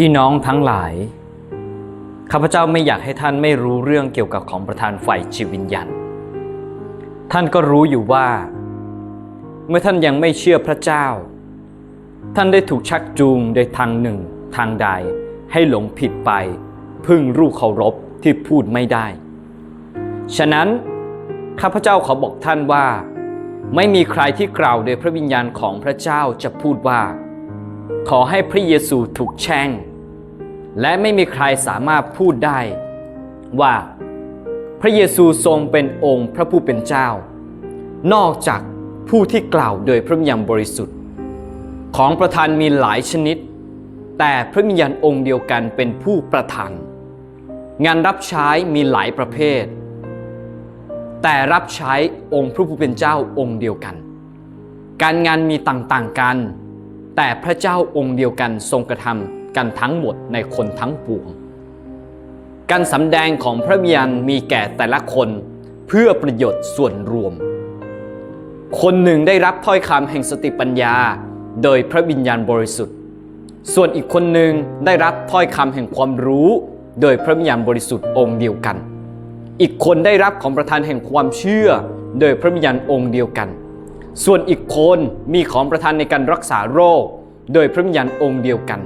พี่น้องทั้งหลาย ข้าพเจ้าไม่อยากให้ท่านไม่รู้เรื่องเกี่ยวกับของประธานฝ่ายจิตวิญญาณ ท่านก็รู้อยู่ว่า เมื่อท่านยังไม่เชื่อพระเจ้า ท่านได้ถูกชักจูงโดยทางหนึ่งทางใดให้หลงผิดไป พึ่งรูปเคารพที่พูดไม่ได้ ฉะนั้นข้าพเจ้าขอบอกท่านว่า ไม่มีใครที่กล่าวโดยพระวิญญาณของพระเจ้าจะพูดว่าขอให้พระเยซูถูกแช่ง และไม่มีใครสามารถพูดได้ว่าพระเยซูทรงเป็นองค์พระผู้เป็นเจ้า นอกจากผู้ที่กล่าวโดยพระวิญญาณบริสุทธิ์ ของประธานมีหลายชนิด แต่พระวิญญาณองค์เดียวกันเป็นผู้ประทานงานรับใช้มีหลายประเภท แต่รับใช้องค์พระผู้เป็นเจ้าองค์เดียวกัน การงานมีต่างๆกัน แต่พระเจ้าองค์เดียวกันทรงกระทำ กันทั้งหมดในคนทั้งปวง การสำแดงของพระวิญญาณมีแก่แต่ละคนเพื่อประโยชน์ส่วนรวม คนหนึ่งได้รับถ้อยคำแห่งสติปัญญา โดยพระวิญญาณบริสุทธิ์ ส่วนอีกคนหนึ่งได้รับถ้อยคำแห่งความรู้ โดยพระวิญญาณบริสุทธิ์องค์เดียวกัน อีกคนได้รับของประทานแห่งความเชื่อ โดยพระวิญญาณองค์เดียวกัน ส่วนอีกคนมีของประทานในการรักษาโรค โดยพระวิญญาณองค์เดียวกัน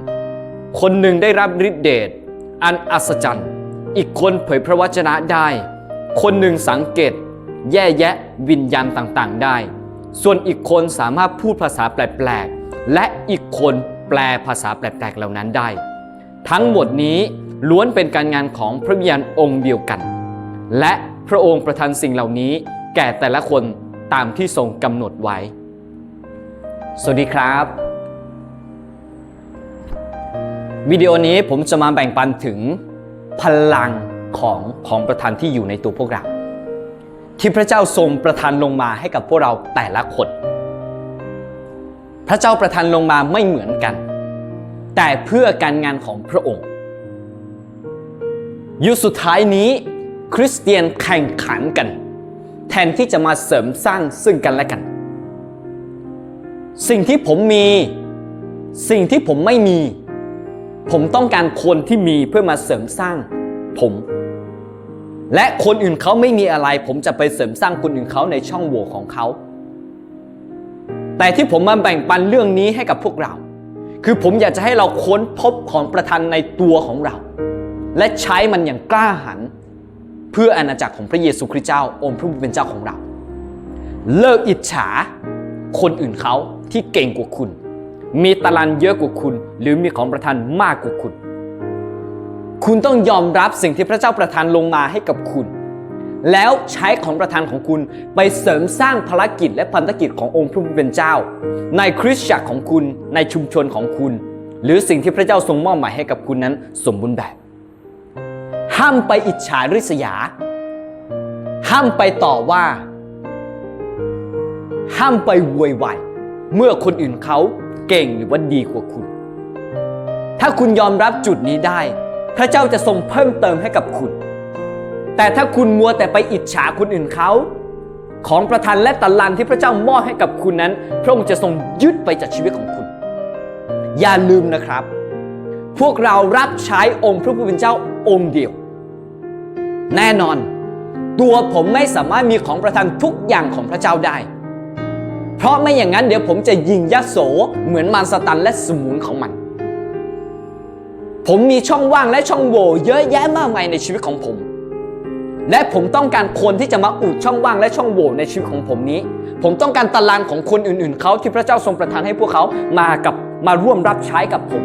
คนหนึ่งได้รับฤทธิเดชอันอัศจรรย์ อีกคนเผยพระวจนะได้ คนหนึ่งสังเกต แย่แยะวิญญาณต่างๆ ได้ ส่วนอีกคนสามารถพูดภาษาแปลกๆ และอีกคนแปลภาษาแปลกๆ เหล่านั้นได้ ทั้งหมดนี้ล้วนเป็นการงานของพระวิญญาณองค์เดียวกัน และพระองค์ประทานสิ่งเหล่านี้แก่แต่ละคนตามที่ทรงกำหนดไว้ สวัสดีครับ วิดีโอนี้ผมจะมาแบ่งปันถึงพลังของของประธานที่อยู่ในตัวพวกเรา ที่พระเจ้าทรงประทานลงมาให้กับพวกเราแต่ละคน พระเจ้าประทานลงมาไม่เหมือนกัน แต่เพื่อการงานของพระองค์ ยุคสุดท้ายนี้คริสเตียนแข่งขันกัน แทนที่จะมาเสริมสร้างซึ่งกันและกัน สิ่งที่ผมมี สิ่งที่ผมไม่มี ผมต้องการคนที่มีเพื่อมาเสริมสร้างผม และคนอื่นเขาไม่มีอะไร ผมจะไปเสริมสร้างคนอื่นเขาในช่องโหว่ของเขา แต่ที่ผมมาแบ่งปันเรื่องนี้ให้กับพวกเรา คือผมอยากจะให้เราค้นพบของประทานในตัวของเรา และใช้มันอย่างกล้าหาญเพื่ออาณาจักรของพระเยซูคริสต์เจ้า องค์พระผู้เป็นเจ้าของเรา เลิกอิจฉาคนอื่นเขาที่เก่งกว่าคุณ มีตารางเยอะกว่าคุณ หรือมีของประทานมากกว่าคุณ คุณต้องยอมรับสิ่งที่พระเจ้าประทานลงมาให้กับคุณ แล้วใช้ของประทานของคุณไปเสริมสร้างภารกิจและพันธกิจขององค์พระผู้เป็นเจ้า ในคริสตจักรของคุณในชุมชนของคุณ หรือสิ่งที่พระเจ้าทรงมอบหมายให้กับคุณนั้นสมบูรณ์แบบ ห้ามไปอิจฉาริษยา ห้ามไปต่อว่า ห้ามไปโวยวายเมื่อคนอื่นเขา เก่งหรือว่าดีกว่าคุณ ถ้าคุณยอมรับจุดนี้ได้ พระเจ้าจะทรงเพิ่มเติมให้กับคุณ แต่ถ้าคุณมัวแต่ไปอิจฉาคนอื่นเขาของประทานและตะลันที่พระเจ้ามอบให้กับคุณนั้น พระองค์จะทรงยึดไปจากชีวิตของคุณ อย่าลืมนะครับ พวกเรารับใช้องค์พระผู้เป็นเจ้าองค์เดียว แน่นอน ตัวผมไม่สามารถมีของประทานทุกอย่างของพระเจ้าได้ เพราะไม่อย่างนั้นเดี๋ยวผมจะยิงยโสเหมือนมารสตันและสมุนของมัน ผมมีช่องว่างและช่องโหว่เยอะแยะมากมายในชีวิตของผม และผมต้องการคนที่จะมาอุดช่องว่างและช่องโหว่ในชีวิตของผมนี้ ผมต้องการตารางของคนอื่นๆเขาที่พระเจ้าทรงประทานให้พวกเขามากับมาร่วมรับใช้กับผม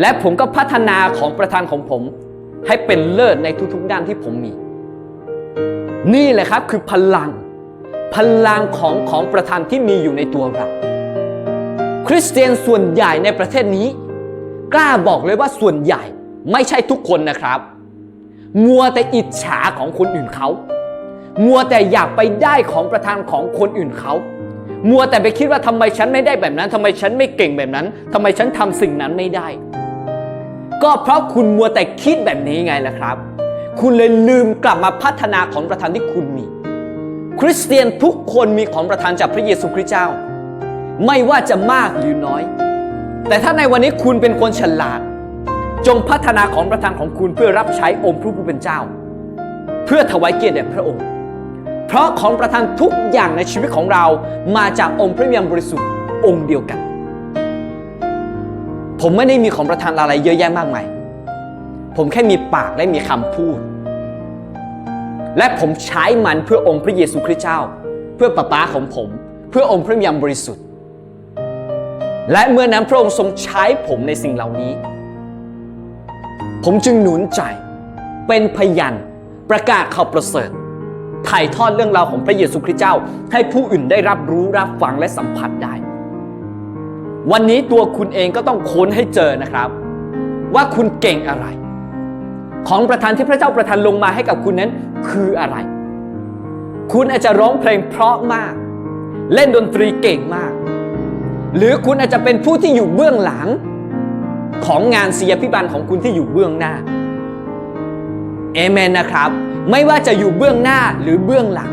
และผมก็พัฒนาของประธานของผม ให้เป็นเลิศในทุกๆด้านที่ผมมี นี่แหละครับคือพลัง พลังของของประธานที่มีอยู่ในตัวเรา คริสเตียนส่วนใหญ่ในประเทศนี้ กล้าบอกเลยว่าส่วนใหญ่ไม่ใช่ทุกคนนะครับ มัวแต่อิจฉาของคนอื่นเขา มัวแต่อยากไปได้ของประธานของคนอื่นเขามัวแต่ไปคิดว่าทำไมฉันไม่ได้แบบนั้นทำไมฉันไม่เก่งแบบนั้นทำไมฉันทำสิ่งนั้นไม่ได้ ก็เพราะคุณมัวแต่คิดแบบนี้ไงล่ะครับ คุณเลยลืมกลับมาพัฒนาของประธานที่คุณมี คริสเตียนทุกคนมีของประทานจากพระเยซูคริสต์เจ้า ไม่ว่าจะมากหรือน้อย แต่ถ้าในวันนี้คุณเป็นคนฉลาด จงพัฒนาของประทานของคุณเพื่อรับใช้องค์พระผู้เป็นเจ้า เพื่อถวายเกียรติแด่พระองค์ เพราะของประทานทุกอย่างในชีวิตของเรามาจากองค์พระวิญญาณบริสุทธิ์องค์เดียวกัน ผมไม่ได้มีของประทานอะไรเยอะแยะมากมายผมแค่มีปากและมีคำพูด และผมใช้มันเพื่อองค์พระเยซูคริสต์เจ้า เพื่อป้าป้าของผม เพื่อองค์พระวิญญาณบริสุทธิ์ และเมื่อนั้นพระองค์ทรงใช้ผมในสิ่งเหล่านี้ ผมจึงหนุนใจ เป็นพยานประกาศข่าวประเสริฐถ่ายทอดเรื่องราวของพระเยซูคริสต์เจ้า ให้ผู้อื่นได้รับรู้รับฟังและสัมผัสได้ วันนี้ตัวคุณเองก็ต้องค้นให้เจอนะครับ ว่าคุณเก่งอะไร ของประทานที่พระเจ้าประทานลงมาให้กับคุณนั้นคืออะไร คุณอาจจะร้องเพลงเพราะมาก เล่นดนตรีเก่งมาก หรือคุณอาจจะเป็นผู้ที่อยู่เบื้องหลัง ของงานศิลพิบันของคุณที่อยู่เบื้องหน้าเอเมนนะครับ ไม่ว่าจะอยู่เบื้องหน้าหรือเบื้องหลัง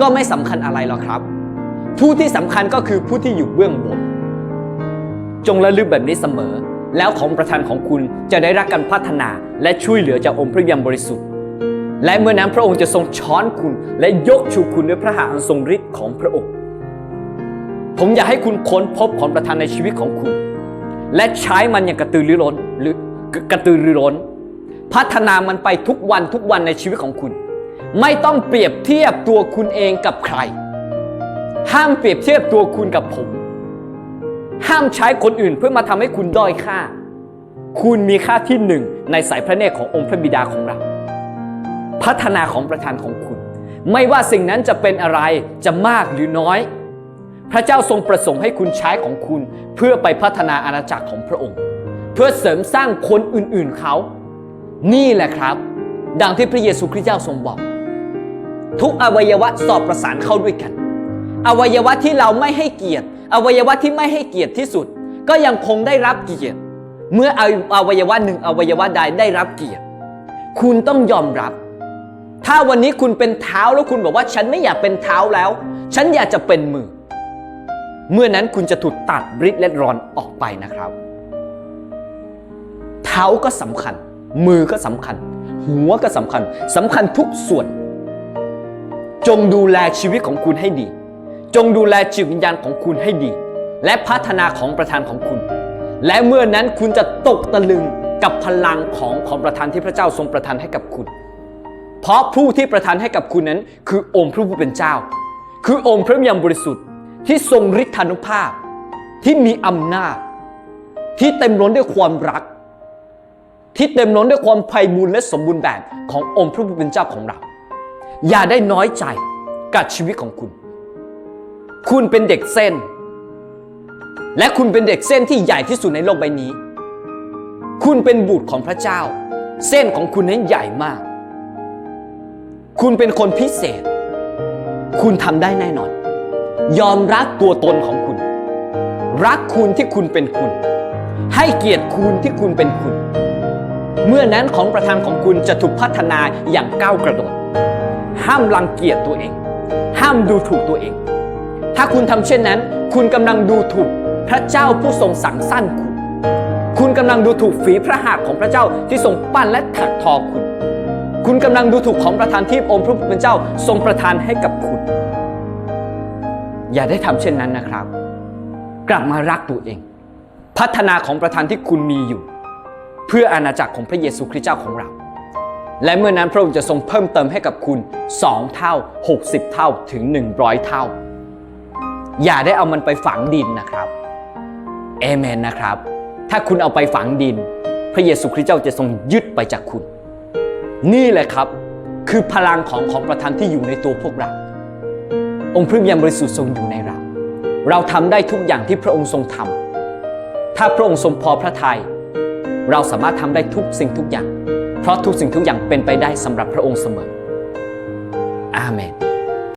ก็ไม่สำคัญอะไรหรอกครับ ผู้ที่สำคัญก็คือผู้ที่อยู่เบื้องบน จงระลึกแบบนี้เสมอ แล้วของประทานของคุณจะได้รับการพัฒนาและช่วยเหลือจากองค์พระวิญญาณบริสุทธิ์ และเมื่อนั้นพระองค์จะทรงช้อนคุณ และยกชูคุณด้วยพระหัตถ์อันทรงฤทธิ์ของพระองค์ ผมอยากให้คุณค้นพบของประทานในชีวิตของคุณ และใช้มันอย่างกระตือรือร้นหรือกระตือรือร้น พัฒนามันไปทุกวันทุกวันในชีวิตของคุณ ไม่ต้องเปรียบเทียบตัวคุณเองกับใคร ห้ามเปรียบเทียบตัวคุณกับผม ห้ามใช้คนอื่นเพื่อมาทำให้คุณด้อยค่า คุณมีค่าที่หนึ่งในสายพระเนตรขององค์พระบิดาของเรา พัฒนาของประธานของคุณ ไม่ว่าสิ่งนั้นจะเป็นอะไรจะมากหรือน้อย พระเจ้าทรงประสงค์ให้คุณใช้ของคุณ เพื่อไปพัฒนาอาณาจักรของพระองค์ เพื่อเสริมสร้างคนอื่นๆเขา นี่แหละครับ ดังที่พระเยซูคริสต์เจ้าทรงบอก ทุกอวัยวะสอบประสานเข้าด้วยกัน อวัยวะที่เราไม่ให้เกียรติ อวัยวะที่ไม่ให้เกียรติที่สุด ก็ยังคงได้รับเกียรติ เมื่ออวัยวะหนึ่งอวัยวะใดได้รับเกียรติ คุณต้องยอมรับ ถ้าวันนี้คุณเป็นเท้าแล้วคุณบอกว่าฉันไม่อยากเป็นเท้าแล้ว ฉันอยากจะเป็นมือ เมื่อนั้นคุณจะถูกตัดริดและรอนออกไปนะครับ เท้าก็สำคัญ มือก็สำคัญ หัวก็สำคัญสำคัญทุกส่วน จงดูแลชีวิตของคุณให้ดี จงดูแลจิตวิญญาณของคุณให้ดี และพัฒนาของประธานของคุณ และเมื่อนั้นคุณจะตกตะลึงกับพลังของของประธานที่พระเจ้าทรงประทานให้กับคุณ เพราะผู้ที่ประทานให้กับคุณนั้น คือองค์พระผู้เป็นเจ้า คือองค์พระวิญญาณบริสุทธิ์ที่ทรงฤทธานุภาพ ที่มีอำนาจ ที่เต็มล้นด้วยความรัก ที่เต็มล้นด้วยความไพ่บูลย์และสมบูรณ์แบบขององค์พระผู้เป็นเจ้าของเรา อย่าได้น้อยใจกับชีวิตของคุณ คุณเป็นเด็กเส้น และคุณเป็นเด็กเส้นที่ใหญ่ที่สุดในโลกใบนี้ คุณเป็นบุตรของพระเจ้า เส้นของคุณนั้นใหญ่มาก คุณเป็นคนพิเศษ คุณทำได้แน่นอน ยอมรักตัวตนของคุณ รักคุณที่คุณเป็นคุณ ให้เกียรติคุณที่คุณเป็นคุณ เมื่อนั้นของประธานของคุณจะถูกพัฒนาอย่างก้าวกระโดด ห้ามรังเกียจตัวเอง ห้ามดูถูกตัวเอง ถ้าคุณทำเช่นนั้น คุณกำลังดูถูกพระเจ้าผู้ทรงสั่งสั้นคุณ คุณกำลังดูถูกฝีพระหัตถ์ของพระเจ้าที่ทรงปั้นและถักทอคุณ คุณกำลังดูถูกของประทานที่องค์พระผู้เป็นเจ้าทรงประทานให้กับคุณ อย่าได้ทำเช่นนั้นนะครับ กลับมารักตัวเอง พัฒนาของประทานที่คุณมีอยู่ เพื่ออาณาจักรของพระเยซูคริสต์เจ้าของเราและเมื่อนั้นพระองค์จะทรงเพิ่มเติมให้กับคุณ 2 เท่า 60 เท่าถึง 100 เท่า อย่าได้เอามันไปฝังดินนะครับเอเมนนะครับ ถ้าคุณเอาไปฝังดิน พระเยซูคริสต์เจ้าจะทรงยึดไปจากคุณ นี่แหละครับคือพลังของของประทานที่อยู่ในตัวพวกเรา องค์พระวิญญาณบริสุทธิ์ทรงอยู่ในเรา เราทำได้ทุกอย่างที่พระองค์ทรงทำถ้าพระองค์ทรงพอพระทยัยเราสามารถทำได้ทุกสิ่งทุกอย่าง เพราะทุกสิ่งทุกอย่างเป็นไปได้สำหรับพระองค์เสมอ อาเมน